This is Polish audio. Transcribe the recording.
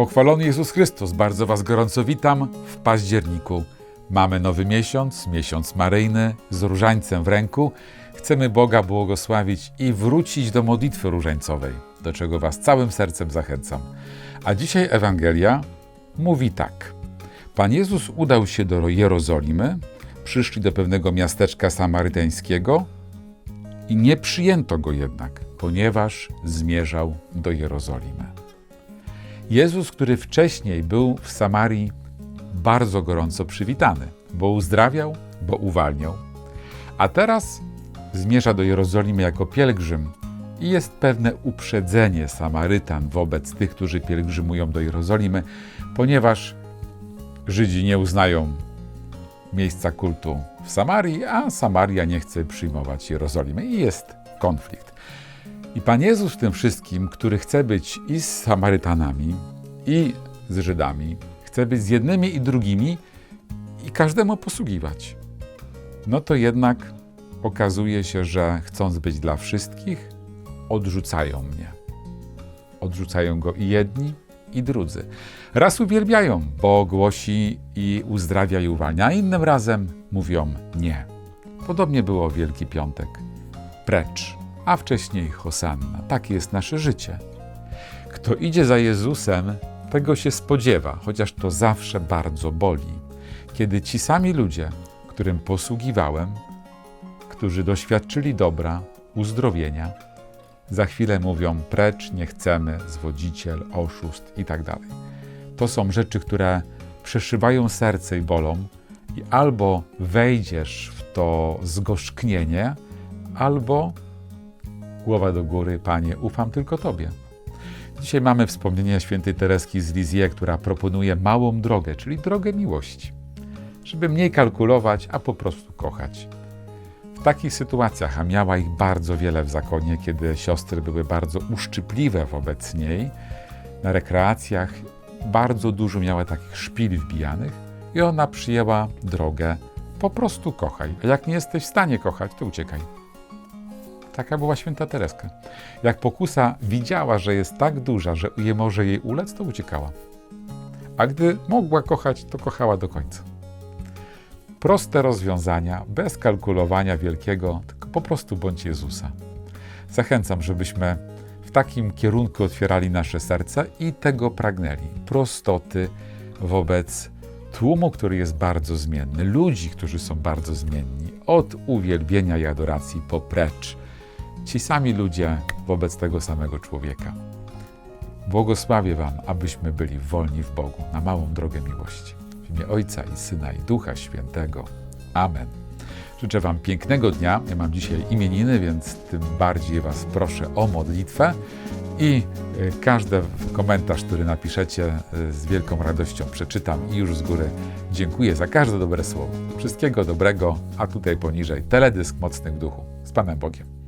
Pochwalony Jezus Chrystus, bardzo Was gorąco witam w październiku. Mamy nowy miesiąc, miesiąc maryjny, z różańcem w ręku. Chcemy Boga błogosławić i wrócić do modlitwy różańcowej, do czego Was całym sercem zachęcam. A dzisiaj Ewangelia mówi tak. Pan Jezus udał się do Jerozolimy, przyszli do pewnego miasteczka samarytańskiego i nie przyjęto go jednak, ponieważ zmierzał do Jerozolimy. Jezus, który wcześniej był w Samarii bardzo gorąco przywitany, bo uzdrawiał, bo uwalniał, a teraz zmierza do Jerozolimy jako pielgrzym i jest pewne uprzedzenie Samarytan wobec tych, którzy pielgrzymują do Jerozolimy, ponieważ Żydzi nie uznają miejsca kultu w Samarii, a Samaria nie chce przyjmować Jerozolimy i jest konflikt. I Pan Jezus tym wszystkim, który chce być i z Samarytanami, i z Żydami, chce być z jednymi i drugimi i każdemu posługiwać. No to jednak okazuje się, że chcąc być dla wszystkich, odrzucają mnie. Odrzucają go i jedni, i drudzy. Raz uwielbiają, bo głosi i uzdrawia i uwalnia, a innym razem mówią nie. Podobnie było Wielki Piątek. Precz, a wcześniej Hosanna. Takie jest nasze życie. Kto idzie za Jezusem, tego się spodziewa, chociaż to zawsze bardzo boli. Kiedy ci sami ludzie, którym posługiwałem, którzy doświadczyli dobra, uzdrowienia, za chwilę mówią precz, nie chcemy, zwodziciel, oszust i tak dalej. To są rzeczy, które przeszywają serce i bolą i albo wejdziesz w to zgorzknienie, albo głowa do góry, Panie, ufam tylko Tobie. Dzisiaj mamy wspomnienie świętej Tereski z Lizzie, która proponuje małą drogę, czyli drogę miłości, żeby mniej kalkulować, a po prostu kochać. W takich sytuacjach, a miała ich bardzo wiele w zakonie, kiedy siostry były bardzo uszczypliwe wobec niej, na rekreacjach bardzo dużo miała takich szpil wbijanych i ona przyjęła drogę po prostu kochaj. A jak nie jesteś w stanie kochać, to uciekaj. Taka była święta Tereska. Jak pokusa widziała, że jest tak duża, że nie może jej ulec, to uciekała. A gdy mogła kochać, to kochała do końca. Proste rozwiązania, bez kalkulowania wielkiego, tylko po prostu bądź Jezusa. Zachęcam, żebyśmy w takim kierunku otwierali nasze serca i tego pragnęli. Prostoty wobec tłumu, który jest bardzo zmienny, ludzi, którzy są bardzo zmienni, od uwielbienia i adoracji po precz. Ci sami ludzie wobec tego samego człowieka. Błogosławię Wam, abyśmy byli wolni w Bogu na małą drogę miłości. W imię Ojca i Syna i Ducha Świętego. Amen. Życzę Wam pięknego dnia. Ja mam dzisiaj imieniny, więc tym bardziej Was proszę o modlitwę i y, każdy komentarz, który napiszecie, y, z wielką radością przeczytam i już z góry dziękuję za każde dobre słowo. Wszystkiego dobrego, a tutaj poniżej teledysk Mocnych Duchu. Z Panem Bogiem.